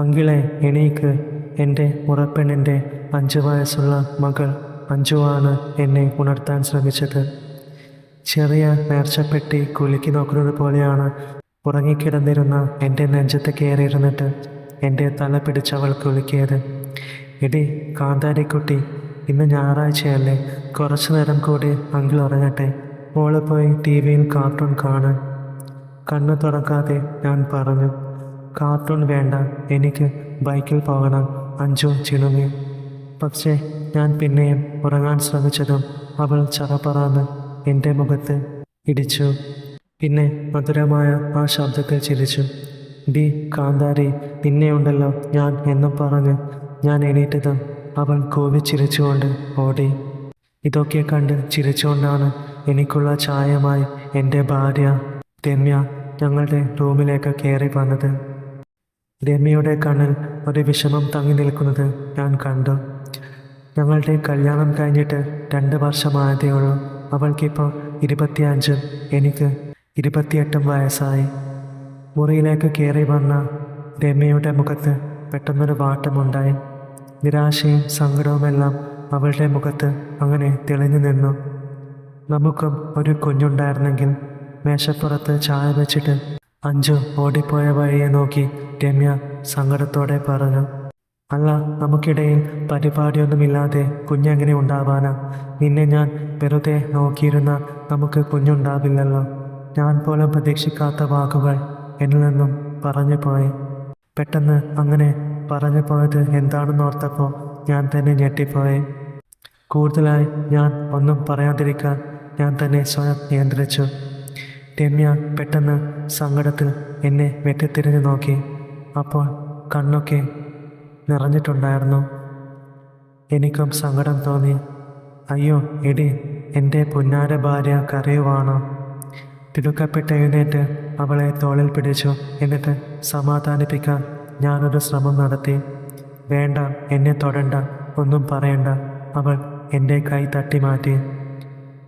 അങ്കിളെ എണീക്ക്. എന്റെ മുറപ്പെണ്ണിന്റെ അഞ്ച് വയസ്സുള്ള മകൾ അഞ്ജുവാണ് എന്നെ ഉണർത്താൻ ശ്രമിച്ചത്. ചെറിയ നേർച്ചപ്പെട്ടി കുലുക്കി നോക്കുന്നത് പോലെയാണ് ഉറങ്ങിക്കിടന്നിരുന്ന എന്റെ നെഞ്ചത്ത് കയറിയിരുന്നിട്ട് എന്റെ തല പിടിച്ചവൾ കുലുക്കിയത്. ഇടി കാന്താരിക്കുട്ടി ഇന്ന് ഞായറാഴ്ചയല്ലേ? കുറച്ച് നേരം കൂടി അങ്കിൾ ഉറങ്ങട്ടെ. മോൾ പോയി ടി വിയിൽ കാർട്ടൂൺ കാണാൻ കണ്ണു തുറക്കാതെ ഞാൻ പറഞ്ഞു കാർട്ടൂൺ വേണ്ട എനിക്ക് ബൈക്കിൽ പോകണം അഞ്ചു ചിണുങ്ങി പക്ഷേ ഞാൻ പിന്നെയും ഉറങ്ങാൻ ശ്രമിച്ചതും അവൾ ചറപ്പറാന്ന് എന്റെ മുഖത്ത് ഇടിച്ചു. പിന്നെ മധുരമായ ആ ശബ്ദത്തിൽ ചിരിച്ചു. ഡി കാന്താരി നിന്നെയുണ്ടല്ലോ ഞാൻ എന്നും പറഞ്ഞ് ഞാൻ എണീറ്റതും അവൾ കോവിച്ചിരിച്ചുകൊണ്ട് ഓടി. ഇതൊക്കെ കണ്ട് ചിരിച്ചുകൊണ്ടാണ് എനിക്കുള്ള ചായമായി എന്റെ ഭാര്യ രമ്യ ഞങ്ങളുടെ റൂമിലേക്ക് കയറി വന്നത്. രമ്യയുടെ കണ്ണിൽ ഒരു വിഷമം തങ്ങി നിൽക്കുന്നത് ഞാൻ കണ്ടു. ഞങ്ങളുടെ കല്യാണം കഴിഞ്ഞിട്ട് രണ്ട് വർഷമായതേ ഉള്ളൂ. അവൾക്കിപ്പോൾ ഇരുപത്തിയഞ്ചും. എനിക്ക് ഇരുപത്തിയെട്ടും വയസ്സായി. മുറിയിലേക്ക് കയറി വന്ന രമ്യയുടെ മുഖത്ത് പെട്ടെന്നൊരു വാട്ടമുണ്ടായി. നിരാശയും സങ്കടവുമെല്ലാം അവളുടെ മുഖത്ത് അങ്ങനെ തെളിഞ്ഞു നിന്നു. നമുക്കും ഒരു കുഞ്ഞുണ്ടായിരുന്നെങ്കിൽ മേശപ്പുറത്ത് ചായ വെച്ചിട്ട് അഞ്ചു ഓടിപ്പോയ വഴിയെ നോക്കി രമ്യ സങ്കടത്തോടെ പറഞ്ഞു അല്ല നമുക്കിടയിൽ പരിപാടിയൊന്നുമില്ലാതെ കുഞ്ഞെങ്ങനെ ഉണ്ടാവാനാ? നിന്നെ ഞാൻ വെറുതെ നോക്കിയിരുന്ന നമുക്ക് കുഞ്ഞുണ്ടാവില്ലല്ലോ. ഞാൻ പോലും പ്രതീക്ഷിക്കാത്ത വാക്കുകൾ എന്നിൽ നിന്നും പറഞ്ഞു പോയി. പെട്ടെന്ന് അങ്ങനെ പറഞ്ഞു പോയത് എന്താണെന്ന് ഓർത്തപ്പോൾ ഞാൻ തന്നെ ഞെട്ടിപ്പോയി. കൂടുതലായി ഞാൻ ഒന്നും പറയാതിരിക്കാൻ ഞാൻ തന്നെ സ്വയം നിയന്ത്രിച്ചു. രമ്യ പെട്ടെന്ന് സങ്കടത്തിൽ എന്നെ വെട്ടിത്തിരിഞ്ഞു നോക്കി. അപ്പോൾ കണ്ണൊക്കെ നിറഞ്ഞിട്ടുണ്ടായിരുന്നു. എനിക്കും സങ്കടം തോന്നി. അയ്യോ എടി എന്റെ പുന്നാര ഭാര്യ കരയുവാണോ? തിടുക്കപ്പെട്ട് എഴുന്നേറ്റ് അവളെ തോളിൽ പിടിച്ചു. എന്നിട്ട് സമാധാനിപ്പിക്കാൻ ഞാനൊരു ശ്രമം നടത്തി. വേണ്ട എന്നെ തൊടണ്ട ഒന്നും പറയണ്ട അവൾ എന്റെ കൈ തട്ടി മാറ്റി.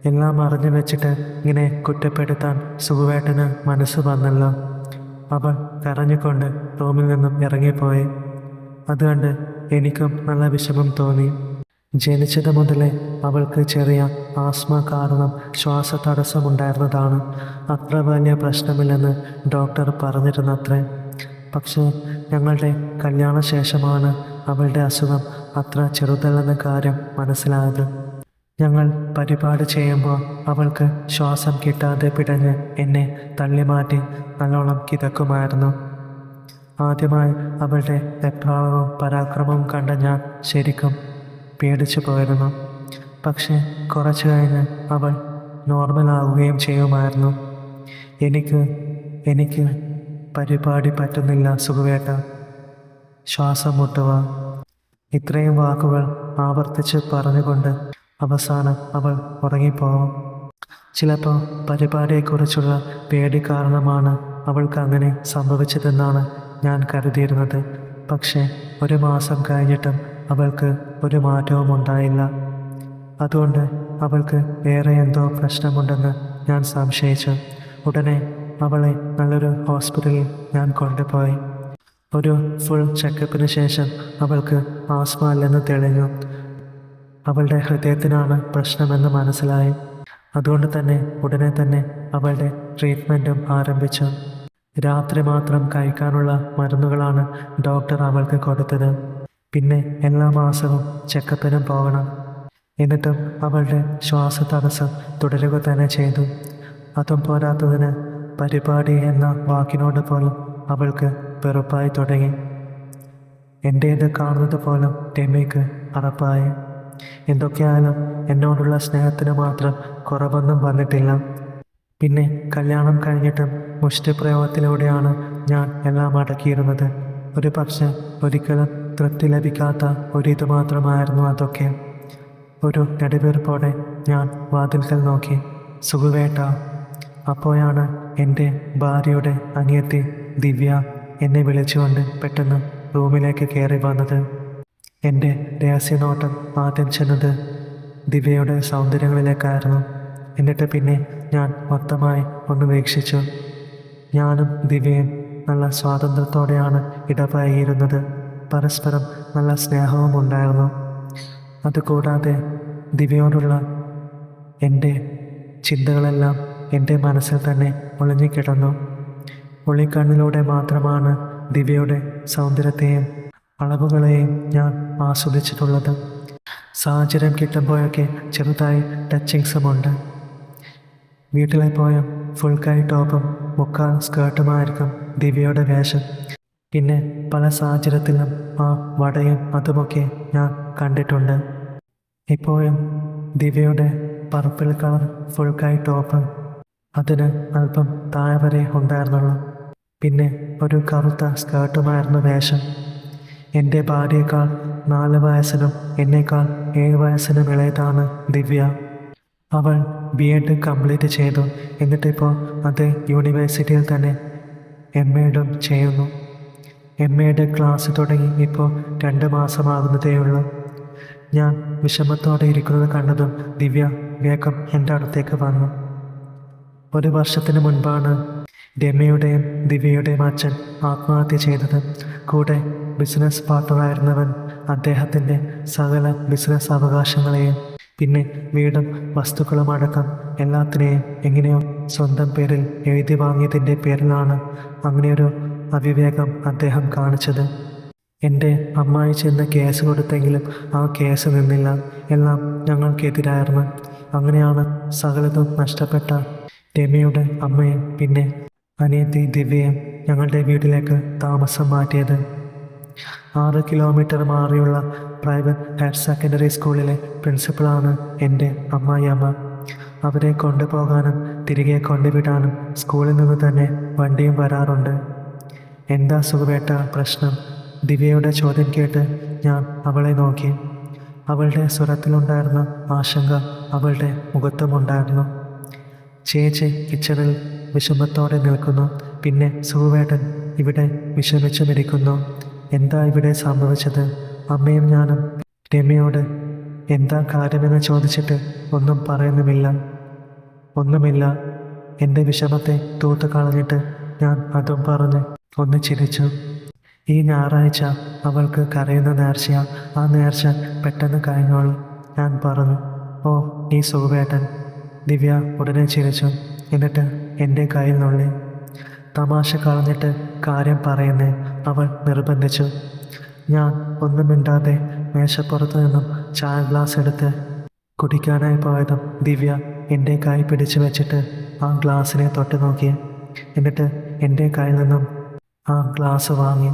എല്ലാം അറിഞ്ഞു വെച്ചിട്ട് ഇങ്ങനെ കുറ്റപ്പെടുത്താൻ സുഖുവേട്ടന് മനസ്സ് വന്നല്ലോ. അവൾ കരഞ്ഞുകൊണ്ട് റൂമിൽ നിന്നും ഇറങ്ങിപ്പോയി. അതുകൊണ്ട് എനിക്കും നല്ല വിഷമം തോന്നി. ജനിച്ചത് മുതലേ അവൾക്ക് ചെറിയ ആസ്മ കാരണം ശ്വാസ തടസ്സമുണ്ടായിരുന്നതാണ് അത്ര വലിയ പ്രശ്നമില്ലെന്ന് ഡോക്ടർ പറഞ്ഞിരുന്നത്രേ. പക്ഷേ ഞങ്ങളുടെ കല്യാണശേഷമാണ് അവളുടെ അസുഖം അത്ര ചെറുതല്ലെന്ന കാര്യം മനസ്സിലായത്. ഞങ്ങൾ പരിപാടി ചെയ്യുമ്പോൾ അവൾക്ക് ശ്വാസം കിട്ടാതെ പിടഞ്ഞ് എന്നെ തള്ളിമാറ്റി നല്ലോണം കിതക്കുമായിരുന്നു. ആദ്യമായി അവളുടെ വെപ്രാളവും പരാക്രമവും കണ്ട ഞാൻ ശരിക്കും പേടിച്ചു പോയിരുന്നു. പക്ഷേ കുറച്ചു കഴിഞ്ഞ് അവൾ നോർമലാവുകയും ചെയ്യുമായിരുന്നു. എനിക്ക് എനിക്ക് പരിപാടി പറ്റുന്നില്ല സുഖവേട്ട. ശ്വാസം മുട്ടുക. ഇത്രയും വാക്കുകൾ ആവർത്തിച്ച് പറഞ്ഞുകൊണ്ട് അവസാനം അവൾ ഉറങ്ങിപ്പോവും ചിലപ്പോൾ പരിപാടിയെക്കുറിച്ചുള്ള പേടി കാരണമാണ് അവൾക്ക് അങ്ങനെ സംഭവിച്ചതെന്നാണ് ഞാൻ കരുതിയിരുന്നത്. പക്ഷേ ഒരു മാസം കഴിഞ്ഞിട്ടും അവൾക്ക് ഒരു മാറ്റവും ഉണ്ടായില്ല. അതുകൊണ്ട് അവൾക്ക് വേറെ എന്തോ പ്രശ്നമുണ്ടെന്ന് ഞാൻ സംശയിച്ചു. ഉടനെ അവളെ നല്ലൊരു ഹോസ്പിറ്റലിൽ ഞാൻ കൊണ്ടുപോയി. ഒരു ഫുൾ ചെക്കപ്പിന് ശേഷം അവൾക്ക് ആസ്മ അല്ലെന്ന് തെളിഞ്ഞു. അവളുടെ ഹൃദയത്തിനാണ് പ്രശ്നമെന്ന് മനസ്സിലായി. അതുകൊണ്ട് തന്നെ ഉടനെ തന്നെ അവളുടെ ട്രീറ്റ്മെന്റും ആരംഭിച്ചു. രാത്രി മാത്രം കഴിക്കാനുള്ള മരുന്നുകളാണ് ഡോക്ടർ അവൾക്ക് കൊടുത്തത്. പിന്നെ എല്ലാ മാസവും ചെക്കപ്പിനും പോകണം. എന്നിട്ടും അവളുടെ ശ്വാസ തടസ്സം തുടരുക തന്നെ ചെയ്തു. അതും പോരാത്തതിന് പരിപാടി എന്ന വാക്കിനോട് പോലും അവൾക്ക് വെറുപ്പായി തുടങ്ങി. എന്റേത് കാണുന്നത് പോലും രമ്യക്ക് അറപ്പായി എന്തൊക്കെയായാലും എന്നോടുള്ള സ്നേഹത്തിന് മാത്രം കുറവൊന്നും വന്നിട്ടില്ല. പിന്നെ കല്യാണം കഴിഞ്ഞിട്ടും മുഷ്ടിപ്രയോഗത്തിലൂടെയാണ് ഞാൻ എല്ലാം അടക്കിയിരുന്നത്. ഒരു പക്ഷെ ഒരിക്കലും തൃപ്തി ലഭിക്കാത്ത ഒരിത് മാത്രമായിരുന്നു അതൊക്കെ. ഒരു നെടുവീർപ്പോടെ ഞാൻ വാതിൽക്കൽ നോക്കി സുഖുവേട്ട അപ്പോഴാണ് എന്റെ ഭാര്യയുടെ അനിയത്തി ദിവ്യ എന്നെ വിളിച്ചുകൊണ്ട് പെട്ടെന്ന് റൂമിലേക്ക് കയറി വന്നത്. എന്റെ രഹസ്യനോട്ടം ആദ്യം ചെന്നത് ദിവ്യയുടെ സൗന്ദര്യങ്ങളിലേക്കായിരുന്നു എന്നിട്ട് പിന്നെ ഞാൻ മൊത്തമായി ഒന്ന് വീക്ഷിച്ചു. ഞാനും ദിവ്യയും നല്ല സ്വാതന്ത്ര്യത്തോടെയാണ് ഇടപഴകിയിരുന്നത്. പരസ്പരം നല്ല സ്നേഹവും ഉണ്ടായിരുന്നു. അതുകൂടാതെ ദിവ്യയോടുള്ള എന്റെ ചിന്തകളെല്ലാം എന്റെ മനസ്സിൽ തന്നെ ഒളിഞ്ഞുകിടന്നു. ഒളിക്കണ്ണിലൂടെ മാത്രമാണ് ദിവ്യയുടെ സൗന്ദര്യത്തെയും അളവുകളെയും ഞാൻ ആസ്വദിച്ചിട്ടുള്ളത്. സാഹചര്യം കിട്ടുമ്പോഴൊക്കെ ചെറുതായി ടച്ചിങ്സുമുണ്ട്. വീട്ടിലെ പോയ ഫുൾ കൈ ടോപ്പും മുക്കാൽ സ്കേർട്ടുമായിരിക്കും ദിവ്യയുടെ വേഷം. പിന്നെ പല സാഹചര്യത്തിലും ആ വടയും അതുമൊക്കെ ഞാൻ കണ്ടിട്ടുണ്ട്. ഇപ്പോഴും ദിവ്യയുടെ പർപ്പിൾ കളർ ഫുൾ കൈ ടോപ്പ് അതിന് അല്പം താഴെ വരെ ഉണ്ടായിരുന്നുള്ളൂ. പിന്നെ ഒരു കറുത്ത സ്കേർട്ടുമായിരുന്നു വേഷം. എന്റെ ഭാര്യയേക്കാൾ നാല് വയസ്സിനും എന്നേക്കാൾ ഏഴ് വയസ്സിനും ഇളയതാണ് ദിവ്യ. അവൾ ബി എഡ് കംപ്ലീറ്റ് ചെയ്തു. എന്നിട്ടിപ്പോൾ അത് യൂണിവേഴ്സിറ്റിയിൽ തന്നെ എം എഡും ചെയ്യുന്നു. എം എയുടെ ക്ലാസ് തുടങ്ങി ഇപ്പോൾ രണ്ട് മാസമാകുന്നതേയുള്ളൂ. ഞാൻ വിഷമത്തോടെ ഇരിക്കുന്നത് കണ്ടതും ദിവ്യ വേഗം എന്റെ അടുത്തേക്ക് വന്നു. ഒരു വർഷത്തിന് മുൻപാണ് രമ്യയുടെയും ദിവ്യയുടെയും അച്ഛൻ ആത്മഹത്യ ചെയ്തത്. കൂടെ ബിസിനസ് പാർട്ണറായിരുന്നവൻ അദ്ദേഹത്തിന്റെ സകല ബിസിനസ് അവകാശങ്ങളെയും പിന്നെ വീടും വസ്തുക്കളും അടക്കം എല്ലാത്തിനെയും എങ്ങനെയോ സ്വന്തം പേരിൽ എഴുതി വാങ്ങിയതിന്റെ പേരിലാണ് അങ്ങനെയൊരു അവിവേകം അദ്ദേഹം കാണിച്ചത്. എന്റെ അമ്മായി ചെന്ന് കേസ് കൊടുത്തെങ്കിലും ആ കേസ് നിന്നില്ല. എല്ലാം ഞങ്ങൾക്കെതിരായിരുന്നു. അങ്ങനെയാണ് സകലതും നഷ്ടപ്പെട്ട രമ്യയുടെ അമ്മയും പിന്നെ അനിയത്തി ദിവ്യയും ഞങ്ങളുടെ വീട്ടിലേക്ക് താമസം മാറ്റിയത്. ആറ് കിലോമീറ്റർ മാറിയുള്ള പ്രൈവറ്റ് ഹയർ സെക്കൻഡറി സ്കൂളിലെ പ്രിൻസിപ്പളാണ് എന്റെ അമ്മായിയമ്മ. അവരെ കൊണ്ടുപോകാനും തിരികെ കൊണ്ടുവിടാനും സ്കൂളിൽ നിന്ന് തന്നെ വണ്ടിയും വരാറുണ്ട്. എന്താ സുഖവേട്ട പ്രശ്നം. ദിവ്യയുടെ ചോദ്യം കേട്ട് ഞാൻ അവളെ നോക്കി. അവളുടെ സ്വരത്തിലുണ്ടായിരുന്ന ആശങ്ക അവളുടെ മുഖത്തുമുണ്ടായിരുന്നു. ചേച്ചി കിച്ചണിൽ വിഷമത്തോടെ നിൽക്കുന്നു. പിന്നെ സുവേട്ടൻ ഇവിടെ വിഷമിച്ചുമിരിക്കുന്നു. എന്താ ഇവിടെ സംഭവിച്ചത്? അമ്മയും ഞാനും രമ്യയോട് എന്താ കാര്യമെന്ന് ചോദിച്ചിട്ട് ഒന്നും പറയുന്നുമില്ല. ഒന്നുമില്ല. എന്റെ വിഷമത്തെ തൂത്തു കളഞ്ഞിട്ട് ഞാൻ അതും പറഞ്ഞ് ഒന്ന് ചിരിച്ചു. ഈ ഞായറാഴ്ച അവൾക്ക് കരയുന്ന നേർച്ചയാ. ആ നേർച്ച പെട്ടെന്ന് കഴിഞ്ഞോളൂ ഞാൻ പറഞ്ഞു. ഓ ഈ സുഖവേട്ടൻ ദിവ്യ ഉടനെ ചിരിച്ചു. എന്നിട്ട് എന്റെ കയ്യിൽ നുള്ളി. തമാശ കളഞ്ഞിട്ട് കാര്യം പറയുന്നേ അവൾ നിർബന്ധിച്ചു. ഞാൻ ഒന്നും മിണ്ടാതെ മേശപ്പുറത്ത് നിന്നും ചായ ഗ്ലാസ് എടുത്ത് കുടിക്കാനായി പോയതും ദിവ്യ എന്റെ കൈ പിടിച്ചു വെച്ചിട്ട് ആ ഗ്ലാസ്സിനെ തൊട്ട് നോക്കി. എന്നിട്ട് എന്റെ കയ്യിൽ നിന്നും ആ ഗ്ലാസ് വാങ്ങി.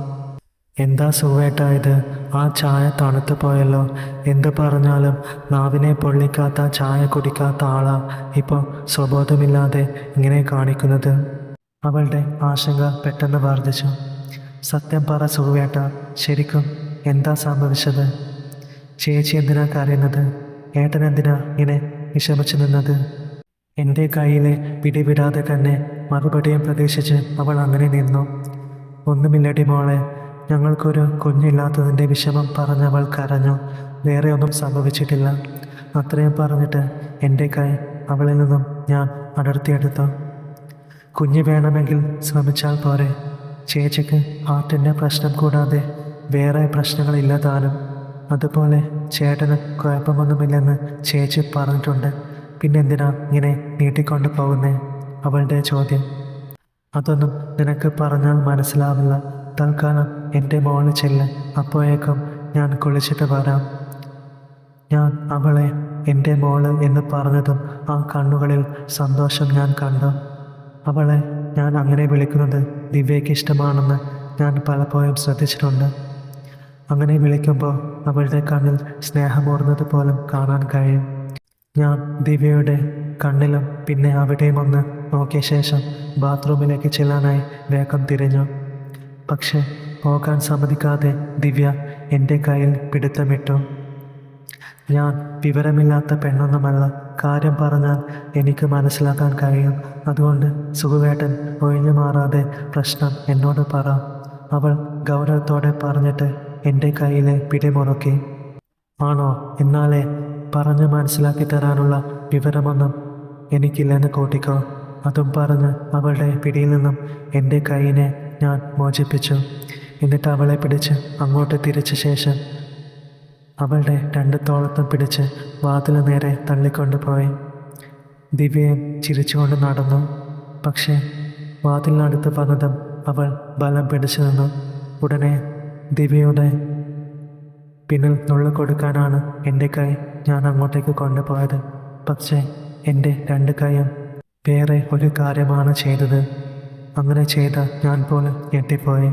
എന്താ സുഖേട്ടാ ഇത്? ആ ചായ തണുത്തു പോയല്ലോ. എന്ത് പറഞ്ഞാലും നാവിനെ പൊള്ളിക്കാത്ത ചായ കുടിക്കാത്ത ആളാ ഇപ്പോൾ സ്വബോധമില്ലാതെ ഇങ്ങനെ കാണിക്കുന്നത്. അവളുടെ ആശങ്ക പെട്ടെന്ന് വർദ്ധിച്ചു. സത്യം പറ സുഖവേട്ട ശരിക്കും എന്താ സംഭവിച്ചത്? ചേച്ചി എന്തിനാ കരയുന്നത്? ഏട്ടൻ എന്തിനാ ഇങ്ങനെ വിഷമിച്ചു നിന്നത്? എന്റെ കയ്യിലെ പിടിവിടാതെ തന്നെ മറുപടിയും പ്രതീക്ഷിച്ച് അവൾ അങ്ങനെ നിന്നു. ഒന്നുമില്ലടി മോളെ ഞങ്ങൾക്കൊരു കുഞ്ഞില്ലാത്തതിന്റെ വിഷമം പറഞ്ഞവൾ കരഞ്ഞു. വേറെ ഒന്നും സംഭവിച്ചിട്ടില്ല. അത്രയും പറഞ്ഞിട്ട് എന്റെ കൈ അവളിൽ നിന്നും ഞാൻ അടർത്തിയെടുത്തു. കുഞ്ഞ് വേണമെങ്കിൽ ശ്രമിച്ചാൽ പോരെ. ചേച്ചിക്ക് ഹാർട്ടിന്റെ പ്രശ്നം കൂടാതെ വേറെ പ്രശ്നങ്ങളില്ല താനും അതുപോലെ ചേട്ടന് കുഴപ്പമൊന്നുമില്ലെന്ന് ചേച്ചി പറഞ്ഞിട്ടുണ്ട്. പിന്നെന്തിനാ ഇങ്ങനെ നീട്ടിക്കൊണ്ട് പോകുന്നേ? അവളുടെ ചോദ്യം. അതൊന്നും നിനക്ക് പറഞ്ഞാൽ മനസ്സിലാവില്ല. തൽക്കാലം എന്റെ മോൾ ചെല്ല് അപ്പോഴേക്കും ഞാൻ കുളിച്ചിട്ട് വരാം. ഞാൻ അവളെ എന്റെ മോൾ എന്ന് പറഞ്ഞതും ആ കണ്ണുകളിൽ സന്തോഷം ഞാൻ കണ്ടു. അവളെ ഞാൻ അങ്ങനെ വിളിക്കുന്നത് ദിവ്യയ്ക്ക് ഇഷ്ടമാണെന്ന് ഞാൻ പലപ്പോഴും ശ്രദ്ധിച്ചിട്ടുണ്ട്. അങ്ങനെ വിളിക്കുമ്പോൾ അവളുടെ കണ്ണിൽ സ്നേഹമോർന്നത് പോലും കാണാൻ കഴിയും. ഞാൻ ദിവ്യയുടെ കണ്ണിലും പിന്നെ അവിടെയും ഒന്ന് നോക്കിയ ശേഷം ബാത്റൂമിലേക്ക് ചെല്ലാനായി വേഗം തിരിഞ്ഞു. പക്ഷെ പോകാൻ സമ്മതിക്കാതെ ദിവ്യ എന്റെ കയ്യിൽ പിടുത്തമിട്ടു. ഞാൻ വിവരമില്ലാത്ത പെണ്ണൊന്നുമല്ല കാര്യം പറഞ്ഞാൽ എനിക്ക് മനസ്സിലാക്കാൻ കഴിയും. അതുകൊണ്ട് സുഖവേട്ടൻ ഒഴിഞ്ഞു മാറാതെ പ്രശ്നം എന്നോട് പറ. അവൾ ഗൗരവത്തോടെ പറഞ്ഞിട്ട് എന്റെ കയ്യിലെ പിടിമുറുക്കി ആണോ? എന്നാലേ പറഞ്ഞ് മനസ്സിലാക്കി തരാനുള്ള വിവരമൊന്നും എനിക്കില്ലെന്ന് കൂട്ടിക്കോ. അതും പറഞ്ഞ് അവളുടെ പിടിയിൽ നിന്നും എന്റെ കൈയിനെ ഞാൻ മോചിപ്പിച്ചു. എന്നിട്ട് അവളെ പിടിച്ച് അങ്ങോട്ട് തിരിച്ച ശേഷം അവളുടെ രണ്ട് തോളത്തും പിടിച്ച് വാതിൽ നേരെ തള്ളിക്കൊണ്ടുപോയി ദിവ്യൻ ചിരിച്ചുകൊണ്ട് നടന്നു. പക്ഷേ വാതിലിനടുത്ത് വന്നതും അവൾ ബലം പിടിച്ചു നിന്നു. ഉടനെ ദിവ്യയുടെ പിന്നിൽ നുള്ളു കൊടുക്കാനാണ് എന്റെ കൈ ഞാൻ അങ്ങോട്ടേക്ക് കൊണ്ടുപോയത്. പക്ഷേ എന്റെ രണ്ട് കൈയും വേറെ ഒരു കാര്യമാണ് ചെയ്തത്. അങ്ങനെ ചെയ്ത ഞാൻ പോലും ഞെട്ടിപ്പോയി.